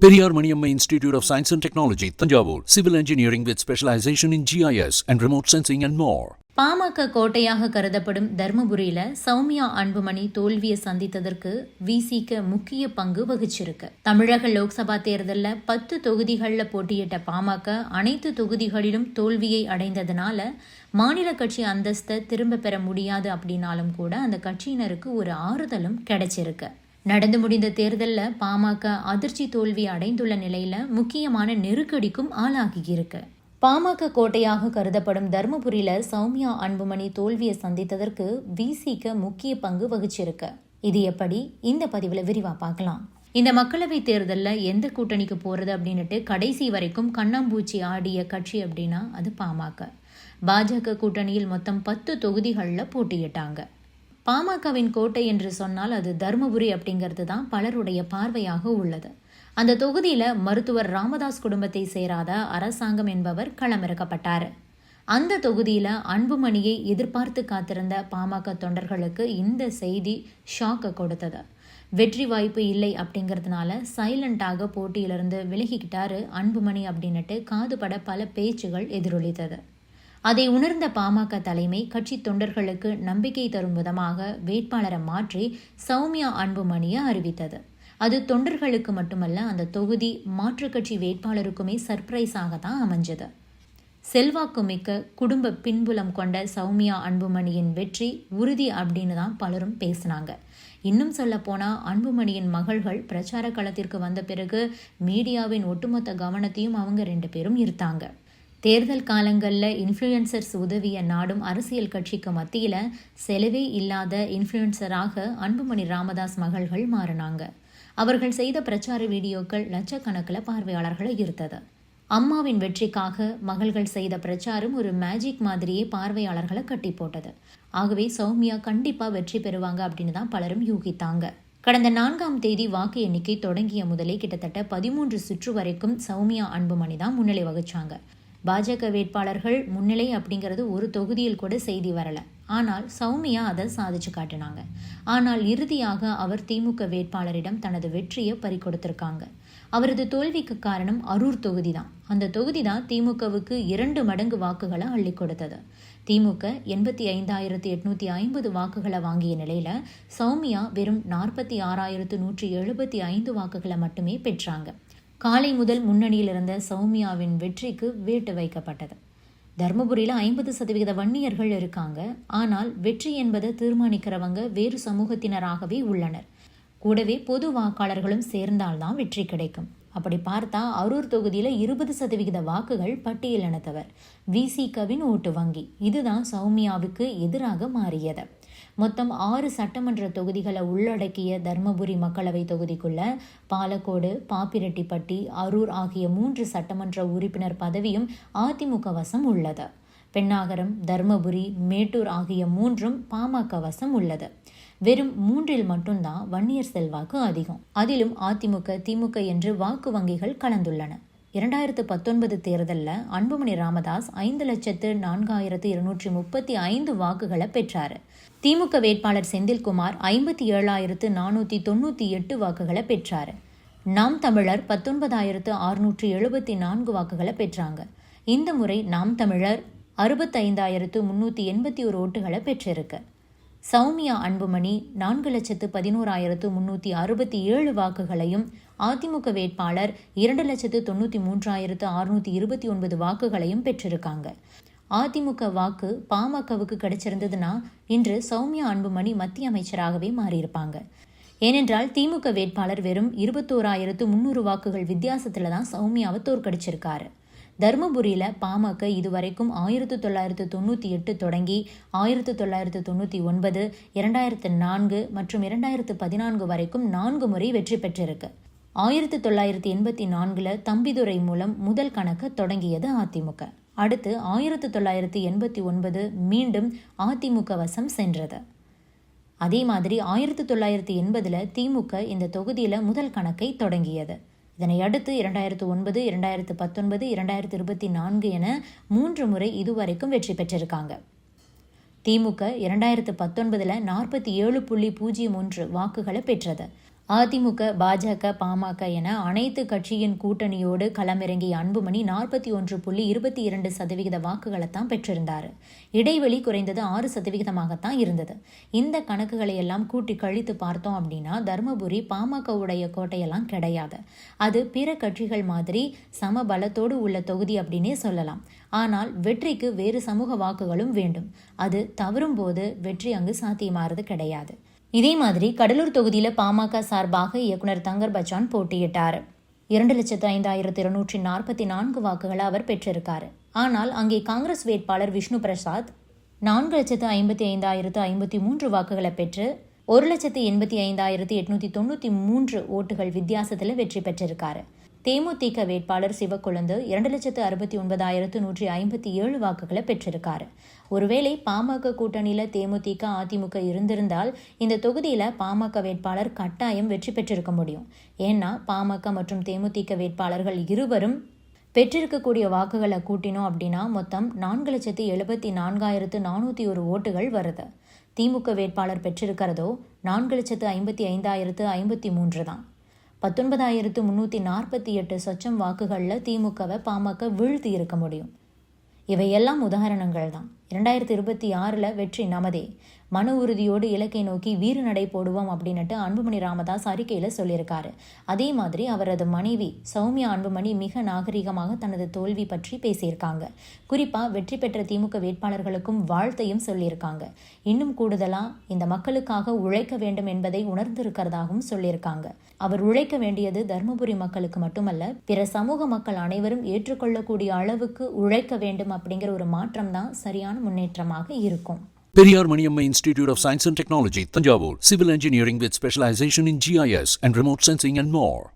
Periyar Maniammai institute of science and technology Thanjavur. Civil engineering with specialisation in GIS and remote sensing and more PMK கோட்டையாக கருதப்படும் தர்மபுரியில சௌமியா அன்புமணி தோல்வியை சந்தித்ததற்கு விசிக முக்கிய பங்கு வகிச்சிருக்கு. தமிழக லோக்சபா தேர்தலில் பத்து தொகுதிகளில் போட்டியிட்ட பாமக அனைத்து தொகுதிகளிலும் தோல்வியை அடைந்ததுனால மாநில கட்சி அந்தஸ்தை திரும்ப பெற முடியாது அப்படின்னாலும் கூட அந்த கட்சியினருக்கு ஒரு ஆறுதலும் கிடைச்சிருக்கு. நடந்து முடிந்த தேர்தலில் பாமக அதிர்ச்சி தோல்வி அடைந்துள்ள நிலையில் முக்கியமான நெருக்கடிக்கும் ஆளாகியிருக்கு பாமக கோட்டையாக கருதப்படும் தருமபுரியில் சௌமியா அன்புமணி தோல்வியை சந்தித்ததற்கு விசிக முக்கிய பங்கு வகிச்சிருக்கு. இது எப்படி? இந்த பதிவில் விரிவா பார்க்கலாம். இந்த மக்களவை தேர்தலில் எந்த கூட்டணிக்கு போறது அப்படின்னுட்டு கடைசி வரைக்கும் கண்ணாம்பூச்சி ஆடிய கட்சி அப்படின்னா அது பாமக. பாஜக கூட்டணியில் மொத்தம் பத்து தொகுதிகளில் போட்டியிட்டாங்க. பாமகவின் கோட்டை என்று சொன்னால் அது தருமபுரி அப்படிங்கிறது தான் பலருடைய பார்வையாக உள்ளது. அந்த தொகுதியில் மருத்துவர் ராமதாஸ் குடும்பத்தை சேராத அரசாங்கம் என்பவர் களமிறக்கப்பட்டார். அந்த தொகுதியில் அன்புமணியை எதிர்பார்த்து காத்திருந்த பாமக தொண்டர்களுக்கு இந்த செய்தி ஷாக்கை கொடுத்தது. வெற்றி வாய்ப்பு இல்லை அப்படிங்கிறதுனால சைலண்டாக போட்டியிலிருந்து விலகிக்கிட்டாரு அன்புமணி அப்படின்னுட்டு காதுபட பல பேச்சுகள் எதிரொலித்தது. அதை உணர்ந்த பாமக தலைமை கட்சி தொண்டர்களுக்கு நம்பிக்கை தரும் விதமாக வேட்பாளரை மாற்றி சௌமியா அன்புமணியை அறிவித்தது. அது தொண்டர்களுக்கு மட்டுமல்ல அந்த தொகுதி மாற்றுக் கட்சி வேட்பாளருக்குமே சர்ப்ரைஸாக தான் அமைஞ்சது. செல்வாக்கு மிக்க குடும்ப பின்புலம் கொண்ட சௌமியா அன்புமணியின் வெற்றி உறுதி அப்படின்னு தான் பலரும் பேசினாங்க. இன்னும் சொல்ல போனால் அன்புமணியின் மகள்கள் பிரச்சார களத்திற்கு வந்த பிறகு மீடியாவின் ஒட்டுமொத்த கவனத்தையும் அவங்க ரெண்டு பேரும் இருத்தாங்க தேர்தல் காலங்களில் இன்ஃப்ளூயன்சர்ஸ் உதவிய நாடும் அரசியல் கட்சிக்கு மத்தியில் செலவே இல்லாத இன்ஃப்ளூயன்சராக அன்புமணி ராமதாஸ் மகள்கள் மாறினாங்க. அவர்கள் செய்த பிரச்சார வீடியோக்கள் லட்சக்கணக்கில் பார்வையாளர்களை ஈர்த்தது. அம்மாவின் வெற்றிக்காக மகள்கள் செய்த பிரச்சாரம் ஒரு மேஜிக் மாதிரியே பார்வையாளர்களை கட்டி போட்டது. ஆகவே சௌமியா கண்டிப்பாக வெற்றி பெறுவாங்க அப்படின்னு தான் பலரும் யூகித்தாங்க. கடந்த நான்காம் தேதி வாக்கு எண்ணிக்கை தொடங்கிய முதலே கிட்டத்தட்ட பதிமூன்று சுற்று வரைக்கும் சௌமியா அன்புமணி தான் முன்னிலை வகிச்சாங்க. பாஜக வேட்பாளர்கள் முன்னிலை அப்படிங்கிறது ஒரு தொகுதியில் கூட செய்தி வரல. ஆனால் சௌமியா அதை சாதிச்சு காட்டினாங்க. ஆனால் இறுதியாக அவர் திமுக வேட்பாளரிடம் தனது வெற்றியை பறிக்கொடுத்திருக்காங்க. அவரது தோல்விக்கு காரணம் அரூர் தொகுதி தான் அந்த தொகுதி தான் திமுகவுக்கு இரண்டு மடங்கு வாக்குகளை அள்ளி கொடுத்தது. திமுக எண்பத்தி ஐந்தாயிரத்தி எட்நூத்தி ஐம்பது வாக்குகளை வாங்கிய நிலையில சௌமியா வெறும் நாற்பத்தி ஆறாயிரத்து நூற்றி எழுபத்தி ஐந்து வாக்குகளை மட்டுமே பெற்றாங்க. காலை முதல் முன்னணியில் இருந்த சௌமியாவின் வெற்றிக்கு வேட்டு வைக்கப்பட்டது. தருமபுரியில் ஐம்பது சதவிகித வன்னியர்கள் இருக்காங்க. ஆனால் வெற்றி என்பதை தீர்மானிக்கிறவங்க வேறு சமூகத்தினராகவே உள்ளனர். கூடவே பொது வாக்காளர்களும் சேர்ந்தால்தான் வெற்றி கிடைக்கும். அப்படி பார்த்தா அரூர் தொகுதியில் இருபது சதவிகித வாக்குகள் பட்டியலினத்தவர் விசிகவின் ஓட்டு வங்கி. இதுதான் சௌமியாவுக்கு எதிராக மாறியது. மொத்தம் ஆறு சட்டமன்ற தொகுதிகளை உள்ளடக்கிய தர்மபுரி மக்களவை தொகுதிக்குள்ள பாலக்கோடு பாப்பிரெட்டிப்பட்டி அரூர் ஆகிய மூன்று சட்டமன்ற உறுப்பினர் பதவியும் அதிமுக வசம் உள்ளது. பெண்ணாகரம் தர்மபுரி மேட்டூர் ஆகிய மூன்றும் பாமக வசம் உள்ளது. வெறும் மூன்றில் மட்டும்தான் வன்னியர் செல்வாக்கு அதிகம். அதிலும் அதிமுக திமுக என்று வாக்கு வங்கிகள் கலந்துள்ளன. இரண்டாயிரத்து பத்தொன்பது தேர்தலில் அன்புமணி ராமதாஸ் ஐந்து லட்சத்து நான்காயிரத்து இருநூற்றி முப்பத்தி ஐந்து வாக்குகளை பெற்றார். திமுக வேட்பாளர் செந்தில்குமார் ஐம்பத்தி ஏழாயிரத்து நானூற்றி தொண்ணூற்றி எட்டு வாக்குகளை பெற்றார். நாம் தமிழர் பத்தொன்பதாயிரத்து அறுநூற்றி எழுபத்தி நான்கு வாக்குகளை பெற்றாங்க. இந்த முறை நாம் தமிழர் அறுபத்தைந்தாயிரத்து முன்னூற்றி எண்பத்தி ஒரு ஓட்டுகளை பெற்றிருக்கு. சௌமியா அன்புமணி நான்கு லட்சத்து பதினோராயிரத்து முன்னூற்றி அறுபத்தி ஏழு வாக்குகளையும் அதிமுக வேட்பாளர் இரண்டு லட்சத்து தொண்ணூற்றி மூன்றாயிரத்து அறுநூற்றி இருபத்தி ஒன்பது வாக்குகளையும் பெற்றிருக்காங்க. அதிமுக வாக்கு பாமகவுக்கு கிடைச்சிருந்ததுன்னா இன்று சௌமியா அன்புமணி மத்திய அமைச்சராகவே மாறியிருப்பாங்க. ஏனென்றால் திமுக வேட்பாளர் வெறும் இருபத்தோராயிரத்து முன்னூறு வாக்குகள் வித்தியாசத்தில் தான் சௌமியாவை தோற்கடிச்சிருக்காரு. தருமபுரியில் பாமக இதுவரைக்கும் ஆயிரத்து தொள்ளாயிரத்து தொண்ணூற்றி எட்டு தொடங்கி ஆயிரத்து தொள்ளாயிரத்து தொண்ணூற்றி ஒன்பது இரண்டாயிரத்து நான்கு மற்றும் இரண்டாயிரத்து பதினான்கு வரைக்கும் நான்கு முறை வெற்றி பெற்றிருக்கு. ஆயிரத்து தொள்ளாயிரத்து எண்பத்தி நான்கில் தம்பிதுரை மூலம் முதல் கணக்கு தொடங்கியது அதிமுக. அடுத்து ஆயிரத்து தொள்ளாயிரத்து எண்பத்தி ஒன்பது மீண்டும் அதிமுக வசம் சென்றது. அதே மாதிரி ஆயிரத்து தொள்ளாயிரத்து எண்பதில் திமுக இந்த தொகுதியில் முதல் கணக்கை தொடங்கியது. இதனை அடுத்து இரண்டாயிரத்து ஒன்பது இரண்டாயிரத்து பத்தொன்பது இரண்டாயிரத்து இருபத்தி நான்கு என மூன்று முறை இதுவரைக்கும் வெற்றி பெற்றிருக்காங்க. திமுக இரண்டாயிரத்து பத்தொன்பதில் நாற்பத்தி ஏழு புள்ளி பூஜ்ஜியம் ஒன்று வாக்குகளை பெற்றது. அதிமுக பாஜக பாமக என அனைத்து கட்சியின் கூட்டணியோடு களமிறங்கிய அன்புமணி நாற்பத்தி ஒன்று புள்ளி இருபத்தி இரண்டு சதவிகித வாக்குகளைத்தான் பெற்றிருந்தார். இடைவெளி குறைந்தது ஆறு சதவிகிதமாகத்தான் இருந்தது. இந்த கணக்குகளை எல்லாம் கூட்டி கழித்து பார்த்தோம் அப்படின்னா தருமபுரி பாமகவுடைய கோட்டையெல்லாம் கிடையாது. அது பிற கட்சிகள் மாதிரி சம பலத்தோடு உள்ள தொகுதி அப்படின்னே சொல்லலாம். ஆனால் வெற்றிக்கு வேறு சமூக வாக்குகளும் வேண்டும். அது தவறும் போது வெற்றி அங்கு சாத்தியமாறது கிடையாது. இதே மாதிரி கடலூர் தொகுதியில் பாமக சார்பாக இயக்குனர் தங்கர் பச்சான் போட்டியிட்டார். இரண்டு லட்சத்து ஐந்தாயிரத்து இருநூற்றி நாற்பத்தி நான்கு வாக்குகளை அவர் பெற்றிருக்கார். ஆனால் அங்கே காங்கிரஸ் வேட்பாளர் விஷ்ணு பிரசாத் நான்கு லட்சத்து ஐம்பத்தி ஐந்தாயிரத்து ஐம்பத்தி மூன்று வாக்குகளை பெற்று ஒரு லட்சத்து எண்பத்தி ஐந்தாயிரத்து எட்நூற்றி தொண்ணூற்றி மூன்று ஓட்டுகள் வித்தியாசத்தில் வெற்றி பெற்றிருக்காரு. தேமுதிக வேட்பாளர் சிவக்கொழுந்து இரண்டு லட்சத்து அறுபத்தி ஒன்பதாயிரத்து நூற்றி ஐம்பத்தி ஏழு வாக்குகளை பெற்றிருக்காரு. ஒருவேளை பாமக கூட்டணியில் தேமுதிக அதிமுக இருந்திருந்தால் இந்த தொகுதியில் பாமக வேட்பாளர் கட்டாயம் வெற்றி பெற்றிருக்க முடியும். ஏன்னா பாமக மற்றும் தேமுதிக வேட்பாளர்கள் இருவரும் பெற்றிருக்கக்கூடிய வாக்குகளை கூட்டினோம் அப்படின்னா மொத்தம் நான்கு லட்சத்து எழுபத்தி நான்காயிரத்து நானூற்றி ஒரு ஓட்டுகள் வருது. திமுக வேட்பாளர் பெற்றிருக்கிறதோ நான்கு லட்சத்து ஐம்பத்தி ஐந்தாயிரத்து ஐம்பத்தி மூன்று தான். பத்தொன்பதாயிரத்து முந்நூற்றி நாற்பத்தி எட்டு சொச்சம் வாக்குகளில் திமுகவை பாமக வீழ்த்தி இருக்க முடியும். இவையெல்லாம் உதாரணங்கள் தான் இரண்டாயிரத்தி இருபத்தி ஆறில் வெற்றி நமதே. மன உறுதியோடு இலக்கை நோக்கி வீறு நடை போடுவோம் அப்படின்னுட்டு அன்புமணி ராமதாஸ் அறிக்கையில் சொல்லியிருக்காரு. அதே மாதிரி அவரது மனைவி சௌமியா அன்புமணி மிக நாகரிகமாக தனது தோல்வி பற்றி பேசியிருக்காங்க. குறிப்பாக வெற்றி பெற்ற திமுக வேட்பாளர்களுக்கும் வாழ்த்தையும் சொல்லியிருக்காங்க. இன்னும் கூடுதலாக இந்த மக்களுக்காக உழைக்க வேண்டும் என்பதை உணர்ந்திருக்கிறதாகவும் சொல்லியிருக்காங்க. அவர் உழைக்க வேண்டியது தருமபுரி மக்களுக்கு மட்டுமல்ல பிற சமூக மக்கள் அனைவரும் ஏற்றுக்கொள்ளக்கூடிய அளவுக்கு உழைக்க வேண்டும் அப்படிங்கிற ஒரு மாற்றம் தான் சரியான முன்னேற்றமாக இருக்கும் Periyar Maniamma Institute of Science and Technology, Tanjavur. Civil engineering with specialization in GIS and remote sensing and more.